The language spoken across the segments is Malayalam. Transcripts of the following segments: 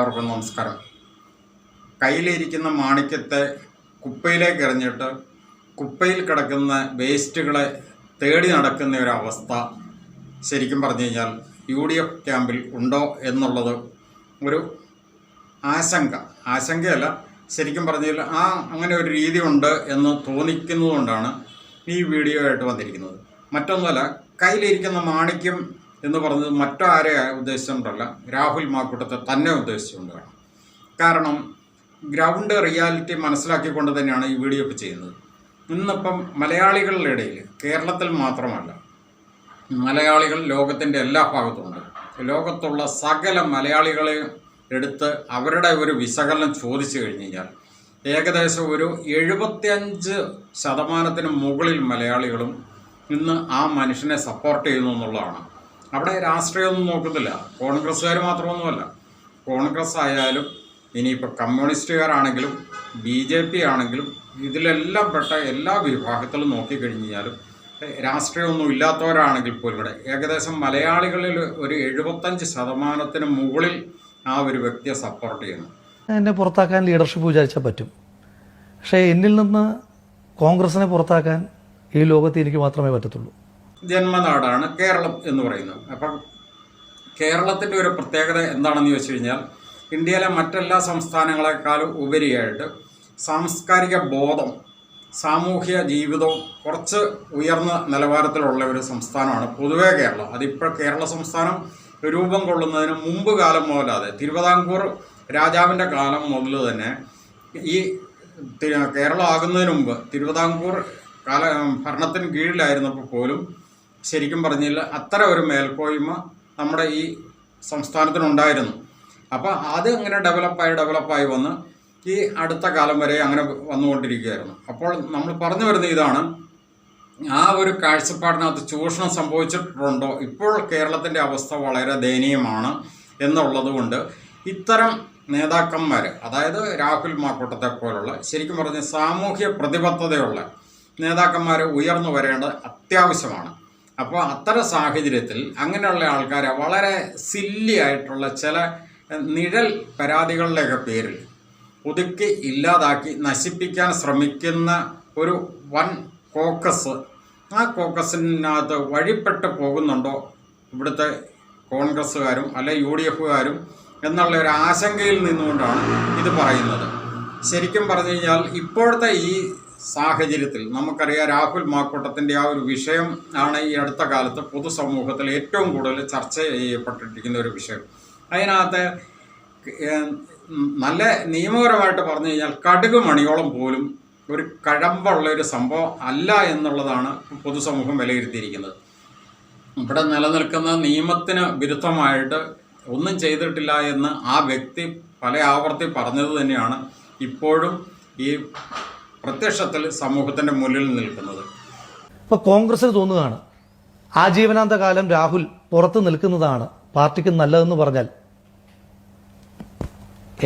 എല്ലാവർക്കും നമസ്കാരം. കയ്യിലിരിക്കുന്ന മാണിക്യത്തെ കുപ്പയിലേക്ക് എറിഞ്ഞിട്ട് കുപ്പയിൽ കിടക്കുന്ന വേസ്റ്റുകളെ തേടി നടക്കുന്ന ഒരവസ്ഥ ശരിക്കും പറഞ്ഞു കഴിഞ്ഞാൽ യു ഡി എഫ് ക്യാമ്പിൽ ഉണ്ടോ എന്നുള്ളത് ഒരു ആശങ്ക. ആശങ്കയല്ല ശരിക്കും പറഞ്ഞാൽ ആ അങ്ങനെ ഒരു രീതി ഉണ്ട് എന്ന് തോന്നിക്കുന്നതുകൊണ്ടാണ് ഈ വീഡിയോ ആയിട്ട് വന്നിരിക്കുന്നത്. മറ്റൊന്നുമല്ല കയ്യിലിരിക്കുന്ന മാണിക്യം എന്ന് പറഞ്ഞത് മറ്റാരെ ഉദ്ദേശിച്ചുകൊണ്ടല്ല രാഹുൽ മാക്കൂട്ടത്തെ തന്നെ ഉദ്ദേശിച്ചുകൊണ്ടാണ് കാരണം ഗ്രൗണ്ട് റിയാലിറ്റി മനസ്സിലാക്കിക്കൊണ്ട് തന്നെയാണ് ഈ വീഡിയോ ഇപ്പോൾ ചെയ്യുന്നത്. ഇന്നിപ്പം മലയാളികളുടെ ഇടയിൽ കേരളത്തിൽ മാത്രമല്ല മലയാളികൾ ലോകത്തിന്റെ എല്ലാ ഭാഗത്തുമുണ്ട് ലോകത്തുള്ള സകല മലയാളികളെ എടുത്ത് അവരുടെ ഒരു വിശകലനം ചോദിച്ചു കഴിഞ്ഞ് കഴിഞ്ഞാൽ ഏകദേശം ഒരു എഴുപത്തിയഞ്ച് ശതമാനത്തിന് മുകളിൽ മലയാളികളും ഇന്ന് ആ മനുഷ്യനെ സപ്പോർട്ട് ചെയ്യുന്നു എന്നുള്ളതാണ്. അവിടെ രാഷ്ട്രീയമൊന്നും നോക്കുന്നില്ല കോൺഗ്രസ്സുകാർ മാത്രമൊന്നുമല്ല. കോൺഗ്രസ് ആയാലും ഇനിയിപ്പോൾ കമ്മ്യൂണിസ്റ്റുകാരാണെങ്കിലും ബി ജെ പി ആണെങ്കിലും ഇതിലെല്ലാം പെട്ട എല്ലാ വിഭാഗത്തിലും നോക്കിക്കഴിഞ്ഞാലും രാഷ്ട്രീയമൊന്നും ഇല്ലാത്തവരാണെങ്കിൽ പോലും ഇവിടെ ഏകദേശം മലയാളികളിൽ ഒരു എഴുപത്തഞ്ച് ശതമാനത്തിന് മുകളിൽ ആ ഒരു വ്യക്തിയെ സപ്പോർട്ട് ചെയ്യുന്നു. എന്നെ പുറത്താക്കാൻ ലീഡർഷിപ്പ് വിചാരിച്ചാൽ പറ്റും. പക്ഷേ എന്നിൽ നിന്ന് കോൺഗ്രസിനെ പുറത്താക്കാൻ ഈ ലോകത്ത് എനിക്ക് മാത്രമേ പറ്റത്തുള്ളൂ. ജന്മനാടാണ് കേരളം എന്ന് പറയുന്നത്. അപ്പം കേരളത്തിന്റെ ഒരു പ്രത്യേകത എന്താണെന്ന് ചോദിച്ചു കഴിഞ്ഞാൽ ഇന്ത്യയിലെ മറ്റെല്ലാ സംസ്ഥാനങ്ങളെക്കാളും ഉപരിയായിട്ട് സാംസ്കാരിക ബോധം സാമൂഹ്യ ജീവിതവും കുറച്ച് ഉയർന്ന നിലവാരത്തിലുള്ള ഒരു സംസ്ഥാനമാണ് പൊതുവേ കേരളം. അതിപ്പോൾ കേരള സംസ്ഥാനം രൂപം കൊള്ളുന്നതിന് മുമ്പ് കാലം മുതലാതെ തിരുവിതാംകൂർ രാജാവിന്റെ കാലം മുതൽ തന്നെ ഈ കേരളം ആകുന്നതിന് മുമ്പ് തിരുവിതാംകൂർ കാല ഭരണത്തിന് കീഴിലായിരുന്നപ്പോൾ പോലും ശരിക്കും പറഞ്ഞില്ല അത്ര ഒരു മേൽക്കോയ്മ നമ്മുടെ ഈ സംസ്ഥാനത്തിനുണ്ടായിരുന്നു. അപ്പോൾ അത് ഇങ്ങനെ ഡെവലപ്പായി ഡെവലപ്പായി വന്ന് ഈ അടുത്ത കാലം വരെ അങ്ങനെ വന്നുകൊണ്ടിരിക്കുകയായിരുന്നു. അപ്പോൾ നമ്മൾ പറഞ്ഞു വരുന്ന ഇതാണ് ആ ഒരു കാഴ്ചപ്പാടിനകത്ത് ചൂഷണം സംഭവിച്ചിട്ടുണ്ടോ? ഇപ്പോൾ കേരളത്തിന്റെ അവസ്ഥ വളരെ ദയനീയമാണ് എന്നുള്ളത് കൊണ്ട് ഇത്തരം നേതാക്കന്മാർ അതായത് രാഹുൽ മാക്കൂട്ടത്തെ പോലുള്ള ശരിക്കും പറഞ്ഞ സാമൂഹ്യ പ്രതിബദ്ധതയുള്ള നേതാക്കന്മാർ ഉയർന്നു വരേണ്ടത് അത്യാവശ്യമാണ്. അപ്പോൾ അത്തരം സാഹചര്യത്തിൽ അങ്ങനെയുള്ള ആൾക്കാരെ വളരെ സില്ലി ആയിട്ടുള്ള ചില നിഴൽ പരാതികളുടെയൊക്കെ പേരിൽ ഒതുക്കി ഇല്ലാതാക്കി നശിപ്പിക്കാൻ ശ്രമിക്കുന്ന ഒരു വൻ കോക്കസ് ആ കോക്കസിനകത്ത് വഴിപ്പെട്ട് പോകുന്നുണ്ടോ ഇവിടുത്തെ കോൺഗ്രസ്സുകാരും അല്ലെ യു ഡി എഫുകാരും എന്നുള്ള ഒരു ആശങ്കയിൽ നിന്നുകൊണ്ടാണ് ഇത് പറയുന്നത്. ശരിക്കും പറഞ്ഞു കഴിഞ്ഞാൽ ഇപ്പോഴത്തെ ഈ സാഹചര്യത്തിൽ നമുക്കറിയാം രാഹുൽ മാക്കൂട്ടത്തിന്റെ ആ ഒരു വിഷയം ആണ് ഈ അടുത്ത കാലത്ത് പൊതുസമൂഹത്തിൽ ഏറ്റവും കൂടുതൽ ചർച്ച ചെയ്യപ്പെട്ടിരിക്കുന്ന ഒരു വിഷയം. അതിനകത്ത് നല്ല നിയമപരമായിട്ട് പറഞ്ഞു കഴിഞ്ഞാൽ കടുക് മണിയോളം പോലും ഒരു കഴമ്പുള്ള ഒരു സംഭവം അല്ല എന്നുള്ളതാണ് പൊതുസമൂഹം വിലയിരുത്തിയിരിക്കുന്നത്. ഇവിടെ നിലനിൽക്കുന്ന നിയമത്തിന് വിരുദ്ധമായിട്ട് ഒന്നും ചെയ്തിട്ടില്ല എന്ന് ആ വ്യക്തി പല ആവർത്തി പറഞ്ഞത് തന്നെയാണ്. ഇപ്പോഴും ഈ പ്രത്യക്ഷത്തിൽ സമൂഹത്തിന്റെ മുന്നിൽ നിൽക്കുന്നത്. ഇപ്പോൾ കോൺഗ്രസിന് തോന്നുകയാണ് ആജീവനാന്ത കാലം രാഹുൽ പുറത്ത് നിൽക്കുന്നതാണ് പാർട്ടിക്ക് നല്ലതെന്ന് പറഞ്ഞാൽ.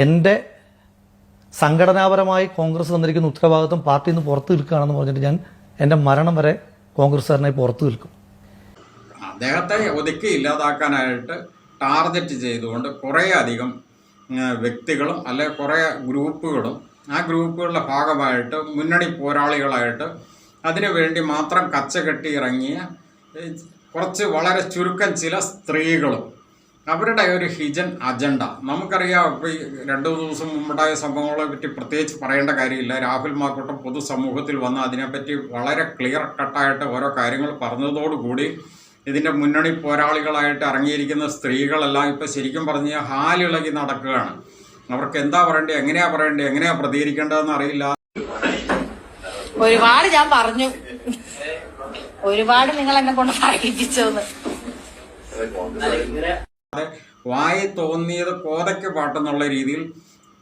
എന്റെ സംഘടനാപരമായി കോൺഗ്രസ് തന്നിരിക്കുന്ന ഉത്തരവാദിത്വം പാർട്ടിയിൽ നിന്ന് പുറത്ത് നിൽക്കുകയാണെന്ന് പറഞ്ഞിട്ട് ഞാൻ എന്റെ മരണം വരെ കോൺഗ്രസ്സുകാരനായി പുറത്ത് നിൽക്കും. അദ്ദേഹത്തെ ഒതുക്കി ഇല്ലാതാക്കാനായിട്ട് ടാർഗറ്റ് ചെയ്തുകൊണ്ട് കുറേ അധികം വ്യക്തികളും അല്ലെ കുറേ ഗ്രൂപ്പുകളും ആ ഗ്രൂപ്പുകളുടെ ഭാഗമായിട്ട് മുന്നണി പോരാളികളായിട്ട് അതിനുവേണ്ടി മാത്രം കച്ചകെട്ടി ഇറങ്ങിയ കുറച്ച് വളരെ ചുരുക്കം ചില സ്ത്രീകളും. അവരുടെ ഒരു ഹിജൻ അജണ്ട. നമുക്കറിയാം ഇപ്പോൾ ഈ രണ്ടു ദിവസം മുമ്പുണ്ടായ സംഭവങ്ങളെ പറ്റി പ്രത്യേകിച്ച് പറയേണ്ട കാര്യമില്ല. രാഹുൽ മാക്കൂട്ടം പൊതുസമൂഹത്തിൽ വന്ന് അതിനെപ്പറ്റി വളരെ ക്ലിയർ കട്ടായിട്ട് ഓരോ കാര്യങ്ങൾ പറഞ്ഞതോടുകൂടി ഇതിന്റെ മുന്നണി പോരാളികളായിട്ട് ഇറങ്ങിയിരിക്കുന്ന സ്ത്രീകളെല്ലാം ഇപ്പം ശരിക്കും പറഞ്ഞാൽ ഹാലിളകി നടക്കുകയാണ്. അവർക്ക് എന്താ പറയണ്ടേ? എങ്ങനെയാ പറയണ്ടേ? എങ്ങനെയാ പ്രതികരിക്കേണ്ടതെന്ന് അറിയില്ല. ഒരുപാട് ഞാൻ പറഞ്ഞു. ഒരുപാട് നിങ്ങൾ എന്നെ കൊണ്ട് പറയിപ്പിച്ചോന്ന് വായി തോന്നിയത് കോതയ്ക്ക് പാട്ടെന്നുള്ള രീതിയിൽ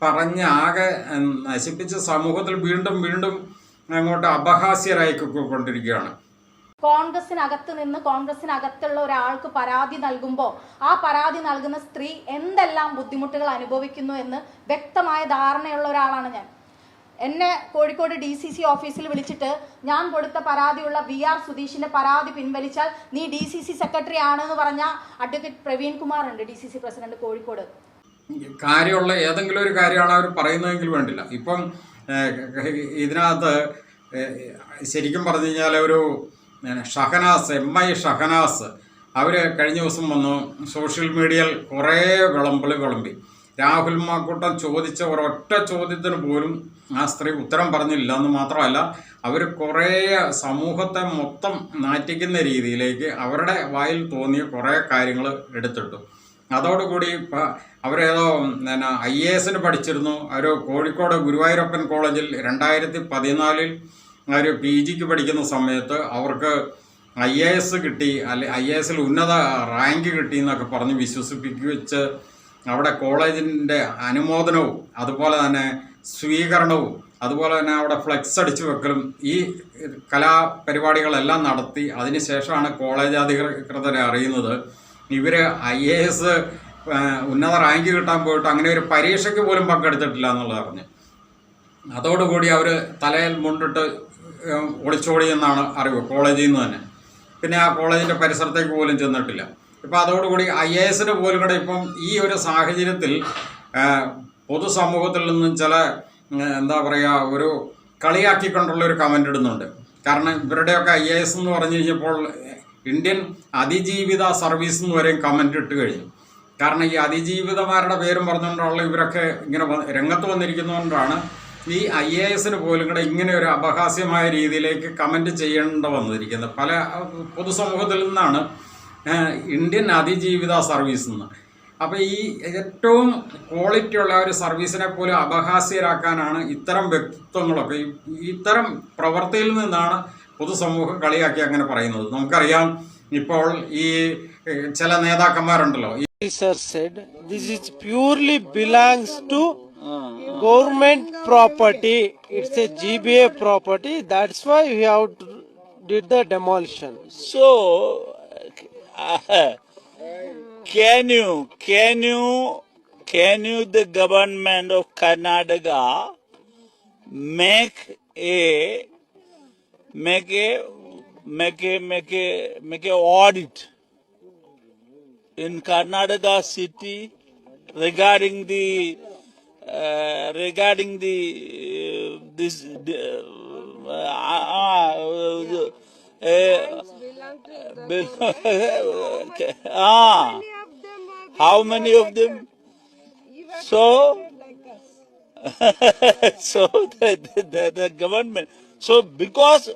പറഞ്ഞ് ആകെ നശിപ്പിച്ച സമൂഹത്തിൽ വീണ്ടും വീണ്ടും അങ്ങോട്ട് അപഹാസ്യരായിക്കൊണ്ടിരിക്കുകയാണ്. കൊണ്ടിരിക്കുകയാണ് കോൺഗ്രസിനകത്ത് നിന്ന് കോൺഗ്രസിനകത്തുള്ള ഒരാൾക്ക് പരാതി നൽകുമ്പോൾ ആ പരാതി നൽകുന്ന സ്ത്രീ എന്തെല്ലാം ബുദ്ധിമുട്ടുകൾ അനുഭവിക്കുന്നു എന്ന് വ്യക്തമായ ധാരണയുള്ള ഒരാളാണ് ഞാൻ. എന്നെ കോഴിക്കോട് ഡി സി സി ഓഫീസിൽ വിളിച്ചിട്ട് ഞാൻ കൊടുത്ത പരാതിയുള്ള വി ആർ സുധീഷിന്റെ പരാതി പിൻവലിച്ചാൽ നീ ഡി സി സി സെക്രട്ടറി ആണെന്ന് പറഞ്ഞ അഡ്വക്കേറ്റ് പ്രവീൺ കുമാർ ഉണ്ട് D C C president Kozhikode. കാര്യമുള്ള ഏതെങ്കിലും ഒരു കാര്യമാണ് അവർ പറയുന്നതെങ്കിൽ വേണ്ടില്ല. ഇപ്പം ഇതിനകത്ത് ശരിക്കും പറഞ്ഞു കഴിഞ്ഞാൽ ഒരു ഷഹനാസ് എം ഐ ഷഹനാസ്. അവർ കഴിഞ്ഞ ദിവസം വന്നു. സോഷ്യൽ മീഡിയയിൽ കുറേ വിളമ്പിൾ വിളമ്പി. രാഹുൽ മാക്കൂട്ടം ചോദിച്ച ഒരൊറ്റ ചോദ്യത്തിന് പോലും ആ സ്ത്രീ ഉത്തരം പറഞ്ഞില്ല എന്ന് മാത്രമല്ല അവർ കുറേ സമൂഹത്തെ മൊത്തം നാറ്റിക്കുന്ന രീതിയിലേക്ക് അവരുടെ വായിൽ തോന്നിയ കുറേ കാര്യങ്ങൾ എടുത്തിട്ടു. അതോടുകൂടി ഇപ്പം അവരേതോ പിന്നെ ഐ എ എസിന് പഠിച്ചിരുന്നു. അവർ കോഴിക്കോട് ഗുരുവായൂരപ്പൻ കോളേജിൽ രണ്ടായിരത്തി പതിനാലിൽ അവർ പി ജിക്ക് പഠിക്കുന്ന സമയത്ത് അവർക്ക് ഐ എ എസ് കിട്ടി അല്ലെ ഐ എ എസിൽ ഉന്നത റാങ്ക് കിട്ടി എന്നൊക്കെ പറഞ്ഞ് വിശ്വസിപ്പിച്ച് അവിടെ കോളേജിന്റെ അനുമോദനവും അതുപോലെ തന്നെ സ്വീകരണവും അതുപോലെ തന്നെ അവിടെ ഫ്ലെക്സ് അടിച്ചു വെക്കലും ഈ കലാപരിപാടികളെല്ലാം നടത്തി അതിനുശേഷമാണ് കോളേജ് അധികൃതരെ അറിയുന്നത്. ഇവർ ഐ എ എസ് ഉന്നത റാങ്ക് കിട്ടാൻ പോയിട്ട് അങ്ങനെ ഒരു പരീക്ഷയ്ക്ക് പോലും പങ്കെടുത്തിട്ടില്ല എന്നുള്ളത് അറിഞ്ഞ് അതോടുകൂടി അവർ തലയിൽ മുണ്ടിട്ട് ഒളിച്ചോടി എന്നാണ് അറിവ് കോളേജിൽ നിന്ന് തന്നെ. പിന്നെ ആ കോളേജിന്റെ പരിസരത്തേക്ക് പോലും ചെന്നിട്ടില്ല. ഇപ്പം അതോടുകൂടി ഐ എ എസിന് പോലും കൂടെ ഇപ്പം ഈ ഒരു സാഹചര്യത്തിൽ പൊതുസമൂഹത്തിൽ നിന്നും ചില എന്താ പറയുക ഒരു കളിയാക്കിക്കൊണ്ടുള്ള ഒരു കമന്റ് ഇടുന്നുണ്ട്. കാരണം ഇവരുടെയൊക്കെ ഐ എ എസ് എന്ന് പറഞ്ഞു കഴിഞ്ഞപ്പോൾ ഇന്ത്യൻ അതിജീവിത സർവീസ് എന്ന് വരെയും കമന്റ് ഇട്ട് കഴിഞ്ഞു. കാരണം ഈ അതിജീവിതമാരുടെ പേരും പറഞ്ഞുകൊണ്ടുള്ള ഇവരൊക്കെ ഇങ്ങനെ രംഗത്ത് വന്നിരിക്കുന്നതുകൊണ്ടാണ് ഈ ഐ എ എസിന് പോലും കൂടെ ഇങ്ങനെ ഒരു അപഹാസ്യമായ രീതിയിലേക്ക് കമന്റ് ചെയ്യേണ്ട വന്നിരിക്കുന്നത്. പല പൊതുസമൂഹത്തിൽ നിന്നാണ് ഇന്ത്യൻ അതിജീവിത സർവീസ് എന്ന് അപ്പോൾ ഈ ഏറ്റവും ക്വാളിറ്റി ഉള്ള ഒരു സർവീസിനെ പോലും അപഹാസ്യരാക്കാനാണ് ഇത്തരം വ്യക്തിത്വങ്ങളൊക്കെ ഇത്തരം പ്രവൃത്തിയിൽ നിന്നാണ് പൊതുസമൂഹം കളിയാക്കി അങ്ങനെ പറയുന്നത്. നമുക്കറിയാം ഇപ്പോൾ ഈ ചില നേതാക്കന്മാരുണ്ടല്ലോ. sir said this is purely belongs to government property it's a gba property that's why we have to did the demolition. So, uh, can you, can you, can you, the government of Karnataka, make a, make a, make a, make a, make a audit in Karnataka city regarding the, uh, regarding the, uh, this, uh, uh, uh, ah, how many of them? So, so the, the, the government. So because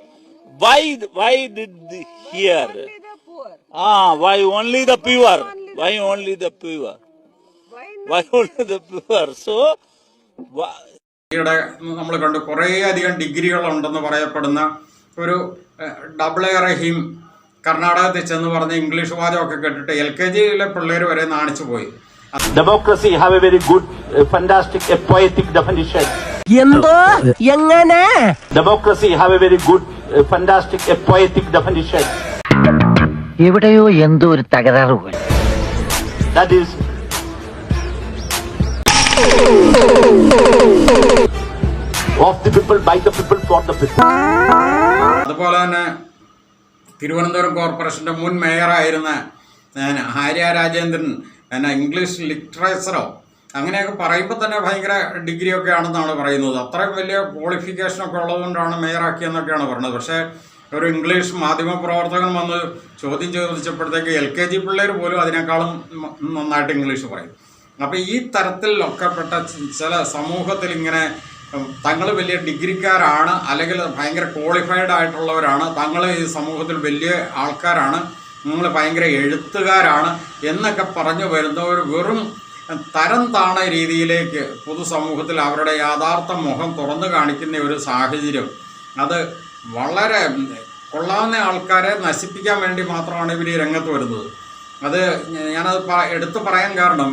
why why did the here? Ah, why only the pure? Why only the pure? നമ്മൾ കണ്ടു കുറേ അധികം ഡിഗ്രികൾ ഉണ്ടെന്ന് പറയപ്പെടുന്ന ഒരു ഡബിൾ റഹീം കർണാടകത്തിൽ ചെന്ന് പറഞ്ഞ ഇംഗ്ലീഷ് വാചകമൊക്കെ കേട്ടിട്ട് എൽ കെ ജിയിലെ പിള്ളേർ വരെ നാണിച്ചു പോയി. Democracy have a very good fantastic definition എന്തോ? എങ്ങനെ? Democracy have a very good fantastic a poetic definition എവിടെയോ എന്തോ ഒരു തകരാറുകൾ ദാറ്റ് അതുപോലെ തന്നെ തിരുവനന്തപുരം കോർപ്പറേഷന്റെ മുൻ മേയറായിരുന്ന ആര്യ രാജേന്ദ്രൻ എന്നാ ഇംഗ്ലീഷ് ലിറ്ററേച്ചറോ അങ്ങനെയൊക്കെ പറയുമ്പോൾ തന്നെ ഭയങ്കര ഡിഗ്രിയൊക്കെ ആണെന്നാണ് പറയുന്നത്. അത്രയും വലിയ ക്വാളിഫിക്കേഷനൊക്കെ ഉള്ളതുകൊണ്ടാണ് മേയറാക്കിയെന്നൊക്കെയാണ് പറയുന്നത് പക്ഷേ ഒരു ഇംഗ്ലീഷ് മാധ്യമ പ്രവർത്തകൻ വന്ന് ചോദ്യം ചോദിച്ചപ്പോഴത്തേക്ക് എൽ കെ ജി പിള്ളേർ പോലും അതിനേക്കാളും നന്നായിട്ട് ഇംഗ്ലീഷ് പറയും. അപ്പോൾ ഈ തരത്തിൽ ഒക്കെപ്പെട്ട ചില സമൂഹത്തിൽ ഇങ്ങനെ തങ്ങൾ വലിയ ഡിഗ്രിക്കാരാണ് അല്ലെങ്കിൽ ഭയങ്കര ക്വാളിഫൈഡ് ആയിട്ടുള്ളവരാണ് തങ്ങൾ ഈ സമൂഹത്തിൽ വലിയ ആൾക്കാരാണ് നിങ്ങൾ ഭയങ്കര എഴുത്തുകാരാണ് എന്നൊക്കെ പറഞ്ഞു വരുന്നവർ വെറും തരം താണ രീതിയിലേക്ക് പൊതുസമൂഹത്തിൽ അവരുടെ യാഥാർത്ഥ മുഖം തുറന്നു കാണിക്കുന്ന ഒരു സാഹചര്യം. അത് വളരെ കൊള്ളാവുന്ന ആൾക്കാരെ നശിപ്പിക്കാൻ വേണ്ടി മാത്രമാണ് ഇവർ രംഗത്ത് വരുന്നത്. അത് ഞാനത് എടുത്തു പറയാൻ കാരണം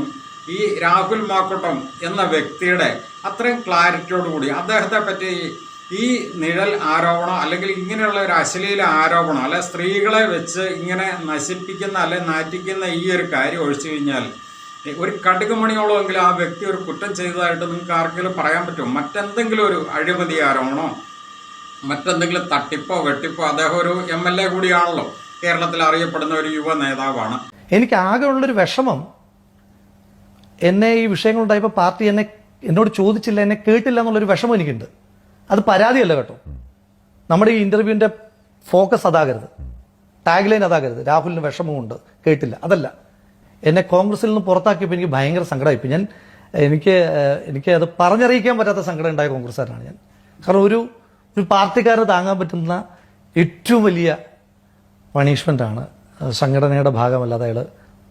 ഈ രാഹുൽ മാക്കുട്ടം എന്ന വ്യക്തിയുടെ അത്രയും ക്ലാരിറ്റിയോടുകൂടി അദ്ദേഹത്തെ പറ്റി ഈ നിഴൽ ആരോപണം അല്ലെങ്കിൽ ഇങ്ങനെയുള്ള ഒരു അശ്ലീല ആരോപണം അല്ലെ സ്ത്രീകളെ വെച്ച് ഇങ്ങനെ നശിപ്പിക്കുന്ന അല്ലെ നാറ്റിക്കുന്ന ഈ ഒരു കാര്യം ഒഴിച്ചു കഴിഞ്ഞാൽ ഒരു കടുകുമണിയോളമെങ്കിലും ആ വ്യക്തി ഒരു കുറ്റം ചെയ്തതായിട്ട് നിങ്ങൾക്ക് ആർക്കെങ്കിലും പറയാൻ പറ്റുമോ? മറ്റെന്തെങ്കിലും ഒരു അഴിമതി ആരോപണോ? മറ്റെന്തെങ്കിലും തട്ടിപ്പോ വെട്ടിപ്പോ? അദ്ദേഹം ഒരു എം എൽ എ കൂടിയാണല്ലോ. കേരളത്തിൽ അറിയപ്പെടുന്ന ഒരു യുവ നേതാവാണ്. എനിക്ക് ആകെ ഉള്ളൊരു വിഷമം എന്നെ ഈ വിഷയങ്ങളുണ്ടായപ്പോൾ പാർട്ടി എന്നെ എന്നോട് ചോദിച്ചില്ല എന്നെ കേട്ടില്ല എന്നുള്ളൊരു വിഷമം എനിക്കുണ്ട്. അത് പരാതിയല്ല കേട്ടോ. നമ്മുടെ ഈ ഇന്റർവ്യൂവിന്റെ ഫോക്കസ് അതാകരുത്. ടാഗ് ലൈൻ അതാകരുത്. രാഹുലിന് വിഷമമുണ്ട്. കേട്ടില്ല. അതല്ല. എന്നെ കോൺഗ്രസിൽ നിന്ന് പുറത്താക്കിയപ്പോൾ എനിക്ക് ഭയങ്കര സങ്കടമായിപ്പോൾ ഞാൻ എനിക്ക് എനിക്ക് അത് പറഞ്ഞറിയിക്കാൻ പറ്റാത്ത സങ്കടം ഉണ്ടായ കോൺഗ്രസ്സുകാരനാണ് ഞാൻ. കാരണം ഒരു ഒരു പാർട്ടിക്കാരന് താങ്ങാൻ പറ്റുന്ന ഏറ്റവും വലിയ പണിഷ്മെന്റ് ആണ് സംഘടനയുടെ ഭാഗമല്ലാതെ അയാൾ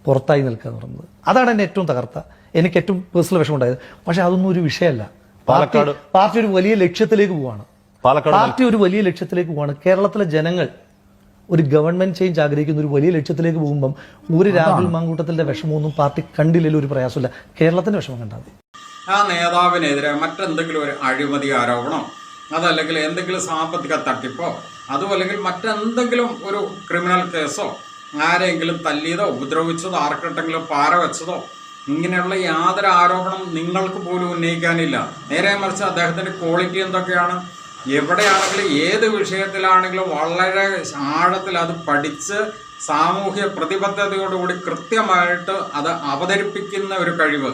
പുറത്തായി നിൽക്കുക എന്ന് പറയുന്നത് അതാണ് എന്നെ ഏറ്റവും തകർത്ത. എനിക്ക് ഏറ്റവും പേഴ്സണൽ വിഷമം ഉണ്ടായത് പക്ഷെ അതൊന്നും ഒരു വിഷയമല്ല. പാർട്ടി പാലക്കാട്- പാർട്ടി ഒരു വലിയ ലക്ഷ്യത്തിലേക്ക് പോവാണ്. പാലക്കാട് പാർട്ടി ഒരു വലിയ ലക്ഷ്യത്തിലേക്ക് പോവാണ്. കേരളത്തിലെ ജനങ്ങൾ ഒരു ഗവൺമെന്റ് ചേഞ്ച് ആഗ്രഹിക്കുന്ന ഒരു വലിയ ലക്ഷ്യത്തിലേക്ക് പോകുമ്പം ഒരു രാഹുൽ മാങ്കൂട്ടത്തിന്റെ വിഷമമൊന്നും പാർട്ടി കണ്ടില്ലെങ്കിലും ഒരു പ്രയാസമില്ല. കേരളത്തിന്റെ വിഷമം കണ്ടാൽ മതി. ആ നേതാവിനെതിരെ മറ്റെന്തെങ്കിലും ഒരു അഴിമതി ആരോപണം അതല്ലെങ്കിൽ എന്തെങ്കിലും സാമ്പത്തിക തട്ടിപ്പോ അതുമല്ലെങ്കിൽ മറ്റെന്തെങ്കിലും ഒരു ക്രിമിനൽ കേസോ ആരെങ്കിലും തല്ലിയതോ ഉപദ്രവിച്ചതോ ആർക്കിട്ടെങ്കിലും പാര വെച്ചതോ ഇങ്ങനെയുള്ള യാതൊരു ആരോപണം നിങ്ങൾക്ക് പോലും ഉന്നയിക്കാനില്ല. നേരെ മറിച്ച് അദ്ദേഹത്തിന്റെ ക്വാളിറ്റി എന്തൊക്കെയാണ്? എവിടെയാണെങ്കിലും ഏത് വിഷയത്തിലാണെങ്കിലും വളരെ ആഴത്തിൽ അത് പഠിച്ച് സാമൂഹ്യ പ്രതിബദ്ധതയോടുകൂടി കൃത്യമായിട്ട് അത് അവതരിപ്പിക്കുന്ന ഒരു കഴിവ്.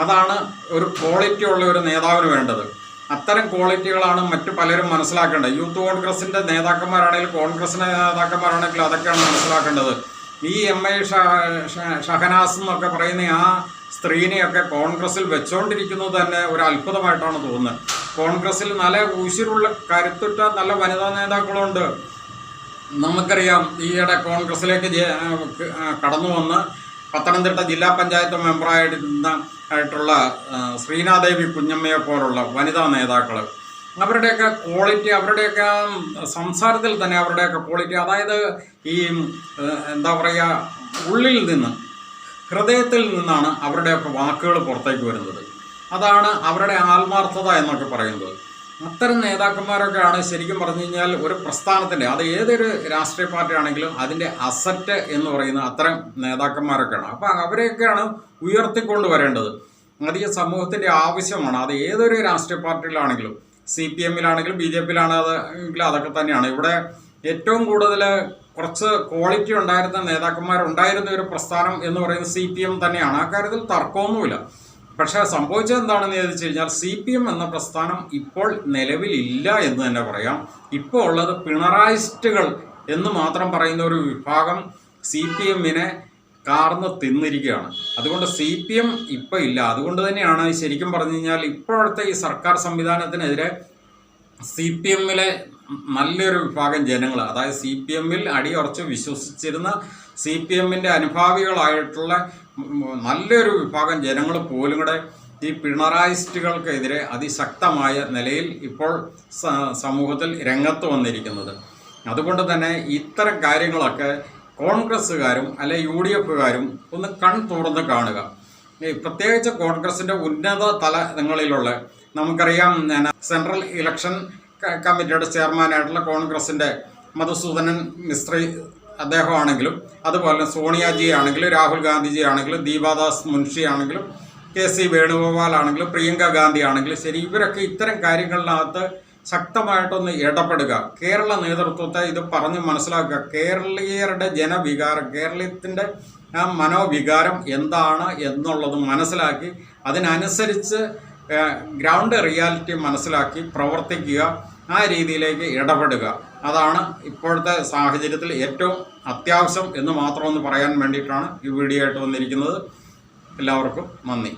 അതാണ് ഒരു ക്വാളിറ്റി ഉള്ള ഒരു നേതാവിന് വേണ്ടത്. അത്തരം ക്വാളിറ്റികളാണ് മറ്റു പലരും മനസ്സിലാക്കേണ്ടത്. യൂത്ത് കോൺഗ്രസിന്റെ നേതാക്കന്മാരാണെങ്കിലും കോൺഗ്രസിന്റെ നേതാക്കന്മാരാണെങ്കിലും അതൊക്കെയാണ് മനസ്സിലാക്കേണ്ടത്. ഈ എം ഐ ഷഹനാസ് എന്നൊക്കെ പറയുന്ന ആ സ്ത്രീനെയൊക്കെ കോൺഗ്രസിൽ വെച്ചുകൊണ്ടിരിക്കുന്നത് തന്നെ ഒരു അത്ഭുതമായിട്ടാണ് തോന്നുന്നത്. കോൺഗ്രസിൽ നല്ല ഉശിരുള്ള കരുത്തുറ്റ നല്ല വനിതാ നേതാക്കളുണ്ട്. നമുക്കറിയാം ഈയിടെ കോൺഗ്രസിലേക്ക് കടന്നു വന്ന് പത്തനംതിട്ട ജില്ലാ പഞ്ചായത്ത് മെമ്പറായിരുന്ന ആയിട്ടുള്ള ശ്രീനാദേവി കുഞ്ഞമ്മയെ പോലുള്ള വനിതാ നേതാക്കൾ അവരുടെയൊക്കെ ക്വാളിറ്റി അവരുടെയൊക്കെ സംസാരത്തിൽ തന്നെ അവരുടെയൊക്കെ ക്വാളിറ്റി അതായത് ഈ എന്താ പറയുക ഉള്ളിൽ നിന്ന് ഹൃദയത്തിൽ നിന്നാണ് അവരുടെയൊക്കെ വാക്കുകൾ പുറത്തേക്ക് വരുന്നത്. അതാണ് അവരുടെ ആത്മാർത്ഥത എന്നൊക്കെ പറയുന്നത്. അത്തരം നേതാക്കന്മാരൊക്കെയാണ് ശരിക്കും പറഞ്ഞു കഴിഞ്ഞാൽ ഒരു പ്രസ്ഥാനത്തിന്റെ അത് ഏതൊരു രാഷ്ട്രീയ പാർട്ടി ആണെങ്കിലും അതിന്റെ അസറ്റ് എന്ന് പറയുന്ന അത്തരം നേതാക്കന്മാരൊക്കെയാണ്. അപ്പം അവരെയൊക്കെയാണ് ഉയർത്തിക്കൊണ്ട് വരേണ്ടത് അത് ഈ സമൂഹത്തിന്റെ ആവശ്യമാണ്. അത് ഏതൊരു രാഷ്ട്രീയ പാർട്ടിയിലാണെങ്കിലും സി പി എമ്മിലാണെങ്കിലും ബി ജെ പിയിലാണെങ്കിലും അതൊക്കെ തന്നെയാണ്. ഇവിടെ ഏറ്റവും കൂടുതൽ കുറച്ച് ക്വാളിറ്റി ഉണ്ടായിരുന്ന നേതാക്കന്മാരുണ്ടായിരുന്ന ഒരു പ്രസ്ഥാനം എന്ന് പറയുന്നത് സി പി എം തന്നെയാണ്. ആ കാര്യത്തിൽ തർക്കമൊന്നുമില്ല. പക്ഷേ സംഭവിച്ചത് എന്താണെന്ന് ചോദിച്ചു കഴിഞ്ഞാൽ സി പി എം എന്ന പ്രസ്ഥാനം ഇപ്പോൾ നിലവിലില്ല എന്ന് തന്നെ പറയാം. ഇപ്പോൾ ഉള്ളത് പിണറായിസ്റ്റുകൾ എന്ന് മാത്രം പറയുന്ന ഒരു വിഭാഗം സി പി എമ്മിനെ കാർന്ന് തിന്നിരിക്കുകയാണ്. അതുകൊണ്ട് സി പി എം ഇപ്പം ഇല്ല. അതുകൊണ്ട് തന്നെയാണ് ശരിക്കും പറഞ്ഞു കഴിഞ്ഞാൽ ഇപ്പോഴത്തെ ഈ സർക്കാർ സംവിധാനത്തിനെതിരെ സി പി എമ്മിലെ നല്ലൊരു വിഭാഗം ജനങ്ങൾ അതായത് സി പി എമ്മിൽ അടിയുറച്ച് വിശ്വസിച്ചിരുന്ന സി പി എമ്മിന്റെ അനുഭാവികളായിട്ടുള്ള നല്ലൊരു വിഭാഗം ജനങ്ങൾ പോലും കൂടെ ഈ പിണറായിസ്റ്റുകൾക്കെതിരെ അതിശക്തമായ നിലയിൽ ഇപ്പോൾ സമൂഹത്തിൽ രംഗത്ത് വന്നിരിക്കുന്നത്. അതുകൊണ്ട് തന്നെ ഇത്തരം കാര്യങ്ങളൊക്കെ കോൺഗ്രസ്സുകാരും അല്ലെ യു ഡി എഫുകാരും ഒന്ന് കൺ തുറന്ന് കാണുക. പ്രത്യേകിച്ച് കോൺഗ്രസിന്റെ ഉന്നത തലങ്ങളിലുള്ള നമുക്കറിയാം സെൻട്രൽ ഇലക്ഷൻ കമ്മിറ്റിയുടെ ചെയർമാനായിട്ടുള്ള കോൺഗ്രസിന്റെ മധുസൂദനൻ മിസ്ത്രി അദ്ദേഹമാണെങ്കിലും അതുപോലെ സോണിയാജി ആണെങ്കിലും രാഹുൽ ഗാന്ധിജി ആണെങ്കിലും ദീപാദാസ് മുൻഷി ആണെങ്കിലും കെ സി വേണുഗോപാൽ ആണെങ്കിലും പ്രിയങ്ക ഗാന്ധി ആണെങ്കിലും ശരി ഇവരൊക്കെ ഇത്തരം കാര്യങ്ങളിനകത്ത് ശക്തമായിട്ടൊന്ന് ഇടപെടുക. കേരള നേതൃത്വത്തെ ഇത് പറഞ്ഞ് മനസ്സിലാക്കുക. കേരളീയരുടെ ജനവികാരം കേരളത്തിന്റെ ആ മനോവികാരം എന്താണ് എന്നുള്ളത് മനസ്സിലാക്കി അതിനനുസരിച്ച് ഗ്രൗണ്ട് റിയാലിറ്റി മനസ്സിലാക്കി പ്രവർത്തിക്കുക ആ രീതിയിലേക്ക് ഇടപെടുക. അതാണ് ഇപ്പോഴത്തെ സാഹചര്യത്തിൽ ഏറ്റവും അത്യാവശ്യം എന്ന് മാത്രമൊന്ന് പറയാൻ വേണ്ടിയിട്ടാണ് ഈ വീഡിയോ ആയിട്ട് വന്നിരിക്കുന്നത്. എല്ലാവർക്കും നന്ദി.